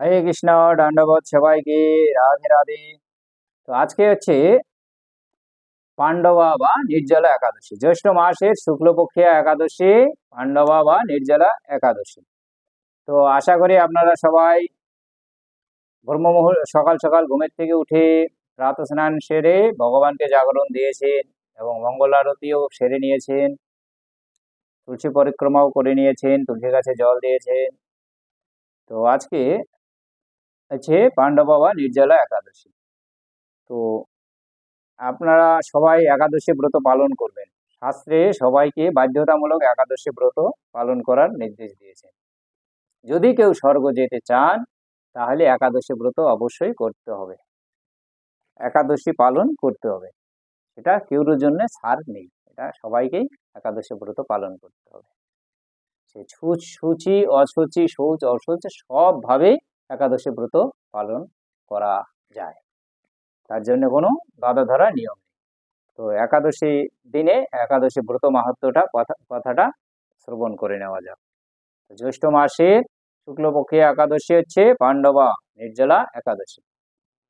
হরে কৃষ্ণ, দণ্ডবোধ সবাইকে, রাধে রাধে। তো আজকে হচ্ছে পাণ্ডবা বা নির্জলা একাদশী। জ্যৈষ্ঠ মাসের শুক্লপক্ষিয়া একাদশী, পাণ্ডবা বা নির্জলা একাদশী। তো আশা করি আপনারা সবাই ব্রহ্মমুহূর্ত সকাল সকাল ঘুমের থেকে উঠে প্রাত স্নান সেরে ভগবানকে জাগরণ দিয়েছেন এবং মঙ্গল আরতিও সেরে নিয়েছেন। তুলসী পরিক্রমাও করে নিয়েছেন তুলসী গাছে জল দিয়েছেন। তো আজকে হচ্ছে পাণ্ডবা বা নির্জলা একাদশী। তো আপনারা সবাই একাদশী ব্রত পালন করবেন। শাস্ত্রে সবাইকে বাধ্যতামূলক একাদশী ব্রত পালন করার নির্দেশ দিয়েছে। যদি কেউ স্বর্গ যেতে চান, তাহলে একাদশী ব্রত অবশ্যই করতে হবে। একাদশী পালন করতে হবে। এটা কেউর জন্য ছাড় নেই। এটা সবাইকেই একাদশী ব্রত পালন করতে হবে। সে সূচি, অসুচি, শৌচ অশৌচ সবভাবেই একাদশী ব্রত পালন করা যায়। তার জন্য কোনো বাধা ধরা নিয়ম নেই। তো একাদশী দিনে একাদশী ব্রত মাহাত্মটা কথা, কথাটা শ্রবণ করে নেওয়া যাক। জ্যৈষ্ঠ মাসের শুক্লপক্ষে একাদশী হচ্ছে পাণ্ডবা নির্জলা একাদশী।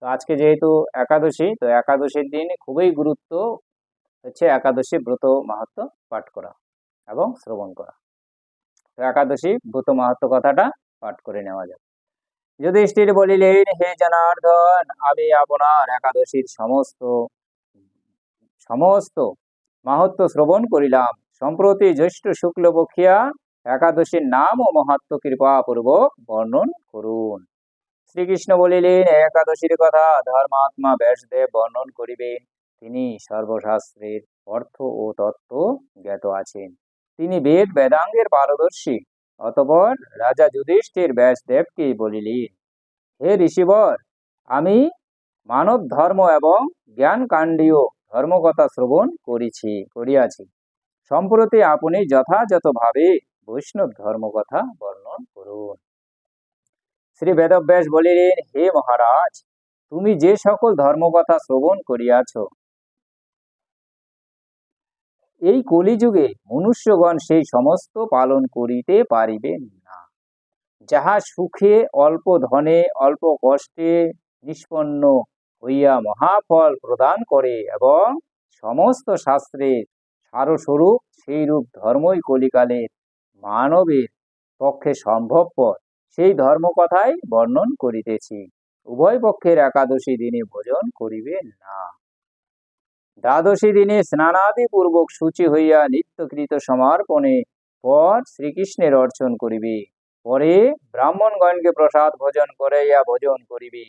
তো আজকে যেহেতু একাদশী, তো একাদশীর দিন খুবই গুরুত্ব হচ্ছে একাদশী ব্রত মাহাত্ম পাঠ করা এবং শ্রবণ করা। তো একাদশী ব্রত মাহাত্ম কথাটা পাঠ করে নেওয়া যাক। যুধিষ্ঠির বলিলেন, হে জনার্দন, আমি আপনার একাদশীর সমস্ত সমস্ত মাহাত্ম শ্রবণ করিলাম। সম্প্রতি জ্যৈষ্ঠ শুক্লপক্ষিয়া একাদশীর নাম ও মাহাত্ম কৃপা পূর্বক বর্ণন করুন। শ্রীকৃষ্ণ বলিলেন, একাদশীর কথা ধর্মাত্মা ব্যাসদেব বর্ণন করিবেন। তিনি সর্বশাস্ত্রের অর্থ ও তত্ত্ব জ্ঞাত আছেন। তিনি বেদ বেদাঙ্গের পারদর্শী। অতপর রাজা যুধিষ্ঠির ব্যাসদেবকে বলিলেন, হে ঋষিবর, আমি মানব ধর্ম এবং জ্ঞান কাণ্ডীয় ধর্মকথা শ্রবণ করিছি, করিয়াছি। সম্প্রতি আপনি যথাযথভাবে বৈষ্ণব ধর্মকথা বর্ণন করুন। শ্রী বেদব্যাস বলিলেন, হে মহারাজ, তুমি যে সকল ধর্মকথা শ্রবণ করিয়াছ এই কলিযুগে মনুষ্যগণ সেই সমস্ত পালন করিতে পারিবেন না। যাহা সুখে, অল্প ধনে, অল্প কষ্টে, নিষ্পন্ন হইয়া মহাফল প্রদান করে এবং সমস্ত শাস্ত্রের সারস্বরূপ সেইরূপ ধর্মই কলিকালের মানবের পক্ষে সম্ভবপর। সেই ধর্মকথাই বর্ণন করিতেছি। উভয় পক্ষের একাদশী দিনে ভোজন করিবেন না। দ্বাদশী দিনে স্নানাদি পূর্বক সূচি হইয়া নিত্যকৃত সমর্পণে পর শ্রীকৃষ্ণের অর্চন করিবে। পরে ব্রাহ্মণগণকে প্রসাদ ভোজন করাইয়া ভোজন করিবে।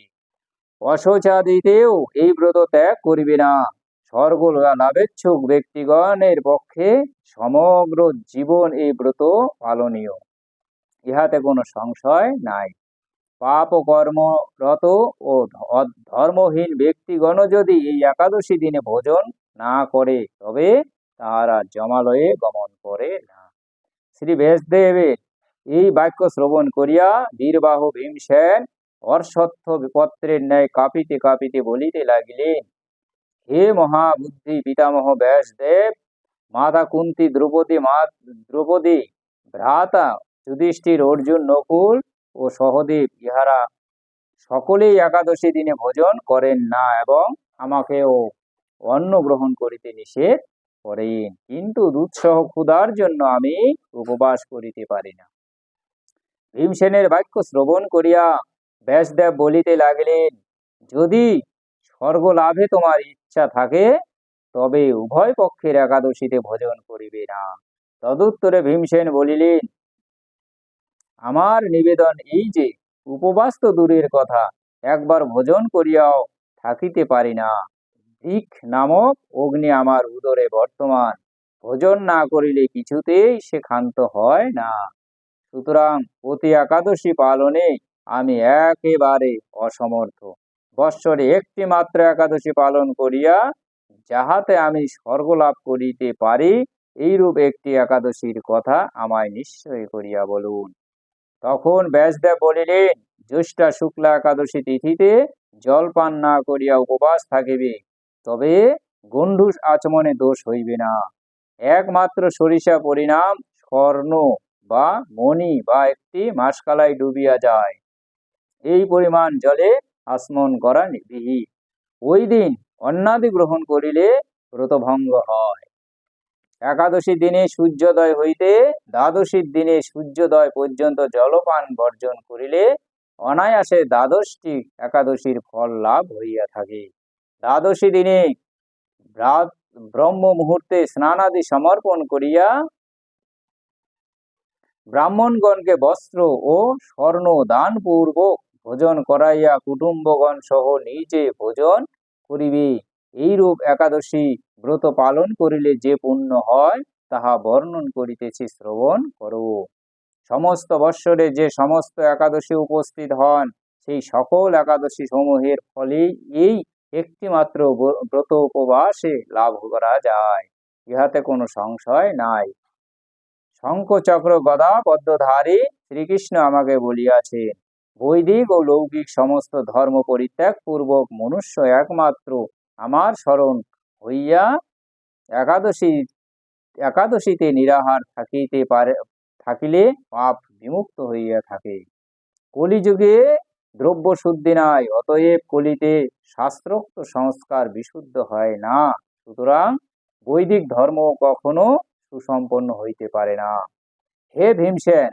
অশৌচাদিতেও এই ব্রত ত্যাগ করিবে না। স্বর্গ লাভেচ্ছুক ব্যক্তিগণের পক্ষে সমগ্র জীবন এই ব্রত পালনীয়। ইহাতে কোনো সংশয় নাই। পাপ কর্মরত ও ধর্মহীন ব্যক্তিগণ যদি এই একাদশী দিনে ভোজন না করে, তবে তাহারা জমালয়ে গমন করে না। শ্রী ব্যাসদেবের এই বাক্য শ্রবণ করিয়া বীরবাহ ভীমসেন অর্ষত্থ বিপত্রের ন্যায় কাঁপিতে কাঁপিতে বলিতে লাগিলেন, হে মহাবুদ্ধি পিতামহ ব্যাসদেব, মাতা কুন্তি দ্রৌপদী মা, দ্রৌপদী, ভ্রাতা যুধিষ্ঠির অর্জুন নকুল ও সহদেব ইহারা সকলেই একাদশী দিনে ভোজন করেন না এবং আমাকেও অন্ন গ্রহণ করিতে নিষেধ করেন। কিন্তু দুঃসহ ক্ষুধার জন্য আমি উপবাস করিতে পারি না। ভীমসেনের বাক্য শ্রবণ করিয়া ব্যাসদেব বলিতে লাগিলেন, যদি স্বর্গ লাভে তোমার ইচ্ছা থাকে, তবে উভয় পক্ষের একাদশীতে ভোজন করিবে না। তদুত্তরে ভীমসেন বলিলেন আমার নিবেদন এই যে, উপবাস তো দূরের কথা, একবার ভোজন করিয়াও থাকিতে পারি না। দিক নামক অগ্নি আমার উদরে বর্তমান, ভোজন না করিলে কিছুতেই সে ক্ষান্ত হয় না। সুতরাং প্রতি একাদশী পালনে আমি একেবারে অসমর্থ। বৎসরে একটি মাত্র একাদশী পালন করিয়া যাহাতে আমি স্বর্গ লাভ করিতে পারি, এইরূপ একটি একাদশীর কথা আমায় নিশ্চয় করিয়া বলুন। তখন ব্যাসদেব বলিলেন, জ্যৈষ্ঠা শুক্লা একাদশী তিথিতে জলপান না করিয়া উপবাস থাকিবে, তবে গণ্ডূষ আচমনে দোষ হইবে না। একমাত্র সরিষা পরিণাম স্বর্ণ বা মণি বা একটি মাসকালাই ডুবিয়া যায়। এই পরিমাণ জলে আসমন করা বিহিত ওই দিন অন্নাদি গ্রহণ করিলে ব্রতভঙ্গ হয়। একাদশী দিনে সূর্যোদয় হইতে দ্বাদশীর দিনে সূর্যোদয় পর্যন্ত জলপান বর্জন করিলে অনায়াসে দ্বাদশটি একাদশীর ফল লাভ হইয়া থাকে। দ্বাদশী দিনে ব্রহ্ম মুহূর্তে স্নানাদি সমর্পণ করিয়া ব্রাহ্মণগণকে বস্ত্র ও স্বর্ণ দান পূর্বক ভোজন করাইয়া কুটুম্বগণ সহ নিজে ভোজন করিবে। এইরূপ একাদশী ব্রত পালন করিলে যে পুণ্য হয়, তাহা বর্ণন করিতেছি শ্রবণ করো। সমস্ত বৎসরে যে সমস্ত একাদশী উপস্থিত হন, সেই সকল একাদশী সমূহের ফলে এই একটিমাত্র ব্রত উপবাসে লাভ করা যায়, ইহাতে কোনো সংশয় নাই। শঙ্খচক্র গদা পদ্মধারী শ্রীকৃষ্ণ আমাকে বলিয়াছেন, বৈদিক ও লৌকিক সমস্ত ধর্ম পরিত্যাগ পূর্বক মনুষ্য একমাত্র আমার স্মরণ হইয়া একাদশী, একাদশীতে নিরাহার থাকিতে পারে, থাকিলে পাপ বিমুক্ত হইয়া থাকে। কলিযুগে দ্রব্য শুদ্ধি নাই, অতএব কলিতে শাস্ত্রোক্ত সংস্কার বিশুদ্ধ হয় না। সুতরাং বৈদিক ধর্ম কখনো সুসম্পন্ন হইতে পারে না। হে ভীমসেন,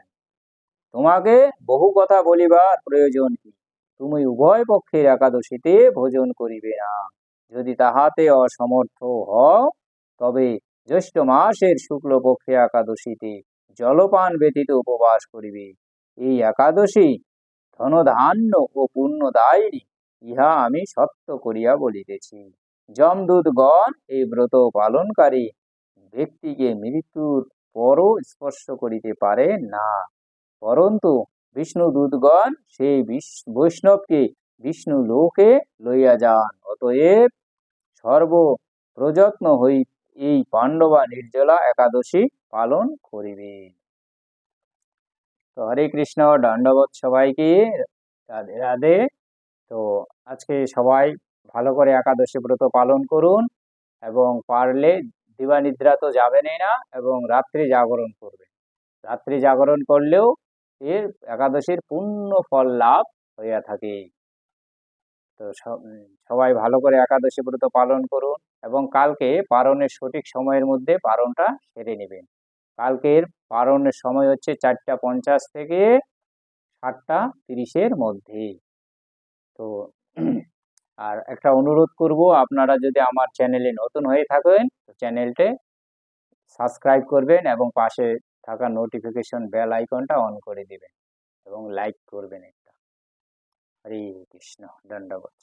তোমাকে বহু কথা বলিবার প্রয়োজন কি? তুমি উভয় পক্ষের একাদশীতে ভোজন করিবে না। যদি তাহাতে অসমর্থ হও, তবে জ্যৈষ্ঠ মাসের শুক্লপক্ষে একাদশীতে জলপান ব্যতীত উপবাস করিবে। এই একাদশী ধনধান্য ও পুণ্যদায়িনী, ইহা আমি সত্য করিয়া বলিতেছি। যমদূতগণ এই ব্রত পালনকারী ব্যক্তিকে মৃত্যুর পরও স্পর্শ করিতে পারে না। পরন্তু বিষ্ণু দূতগণ সেই বৈষ্ণবকে বিষ্ণু লোকে লইয়া যান, অতএব সর্ব প্রযত্ন হই এই পাণ্ডবা নির্জলা একাদশী পালন করিবে তো হরে কৃষ্ণ, দণ্ডবোধ সবাইকে রাধে রাধে। তো আজকে সবাই ভালো করে একাদশী ব্রত পালন করুন এবং পারলে দিবানিদ্রা তো যাবেনই না এবং রাত্রি জাগরণ করবে রাত্রি জাগরণ করলেও এর একাদশীর পূর্ণ ফল লাভ হইয়া থাকে। তো সবাই ভালো করে একাদশী ব্রত পালন করুন এবং কালকে পারণের সঠিক সময়ের মধ্যে পারণটা সেরে নেবেন। কালকের পারণের সময় হচ্ছে চারটা পঞ্চাশ থেকে সাতটা তিরিশের মধ্যে। তো আর একটা অনুরোধ করব, আপনারা যদি আমার চ্যানেলে নতুন হয়ে থাকেন, তো চ্যানেলটে সাবস্ক্রাইব করবেন এবং পাশে থাকা নোটিফিকেশন বেল আইকনটা অন করে দিবেন এবং লাইক করবেন। হরে কৃষ্ণ দণ্ডবৎ